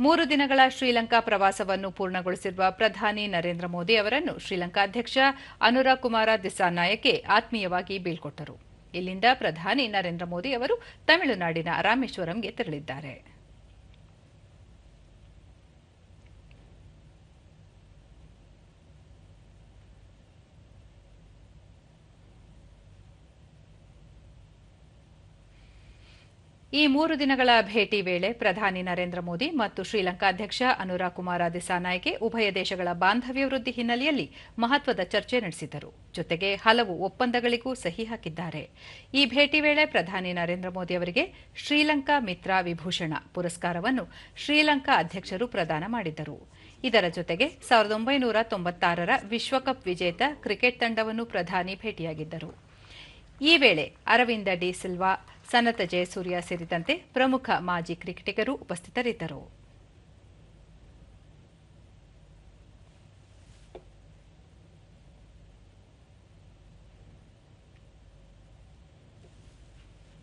ಮೂರು ದಿನಗಳ ಶ್ರೀಲಂಕಾ ಪ್ರವಾಸವನ್ನು ಪೂರ್ಣಗೊಳಿಸಿರುವ ಪ್ರಧಾನಿ ನರೇಂದ್ರ ಮೋದಿ ಅವರನ್ನು ಶ್ರೀಲಂಕಾ ಅಧ್ಯಕ್ಷ ಅನುರಾ ಕುಮಾರ ದಿಸಾನಾಯಕೆ ಆತ್ಮೀಯವಾಗಿ ಬೀಳ್ಕೊಟ್ಟರು. ಇಲ್ಲಿಂದ ಪ್ರಧಾನಿ ನರೇಂದ್ರ ಮೋದಿ ಅವರು ತಮಿಳುನಾಡಿನ ರಾಮೇಶ್ವರಂಗೆ ತೆರಳಿದ್ದಾರೆ. ಈ ಮೂರು ದಿನಗಳ ಭೇಟಿ ವೇಳೆ ಪ್ರಧಾನಿ ನರೇಂದ್ರ ಮೋದಿ ಮತ್ತು ಶ್ರೀಲಂಕಾ ಅಧ್ಯಕ್ಷ ಅನುರಾ ಕುಮಾರ ದಿಸಾನಾಯ್ಕೆ ಉಭಯ ದೇಶಗಳ ಬಾಂಧವ್ಯ ವೃದ್ಧಿ ಹಿನ್ನೆಲೆಯಲ್ಲಿ ಮಹತ್ವದ ಚರ್ಚೆ ನಡೆಸಿದರು. ಜೊತೆಗೆ ಹಲವು ಒಪ್ಪಂದಗಳಿಗೂ ಸಹಿ ಹಾಕಿದ್ದಾರೆ. ಈ ಭೇಟಿ ವೇಳೆ ಪ್ರಧಾನಿ ನರೇಂದ್ರ ಮೋದಿ ಅವರಿಗೆ ಶ್ರೀಲಂಕಾ ಮಿತ್ರ ವಿಭೂಷಣ ಪುರಸ್ಕಾರವನ್ನು ಶ್ರೀಲಂಕಾ ಅಧ್ಯಕ್ಷರು ಪ್ರದಾನ ಮಾಡಿದ್ದರು ಇದರ ಜೊತೆಗೆ ಸಾವಿರದ ಒಂಬೈನೂರ ತೊಂಬತ್ತಾರರ ವಿಶ್ವಕಪ್ ವಿಜೇತ ಕ್ರಿಕೆಟ್ ತಂಡವನ್ನು ಪ್ರಧಾನಿ ಭೇಟಿಯಾಗಿದ್ದರು. ಈ ವೇಳೆ ಅರವಿಂದ ಡಿ ಸಿಲ್ವಾ ಸನತ ಜಯಸೂರ್ಯ ಸೇರಿದಂತೆ ಪ್ರಮುಖ ಮಾಜಿ ಕ್ರಿಕೆಟಿಗರು ಉಪಸ್ಥಿತರಿದ್ದರು.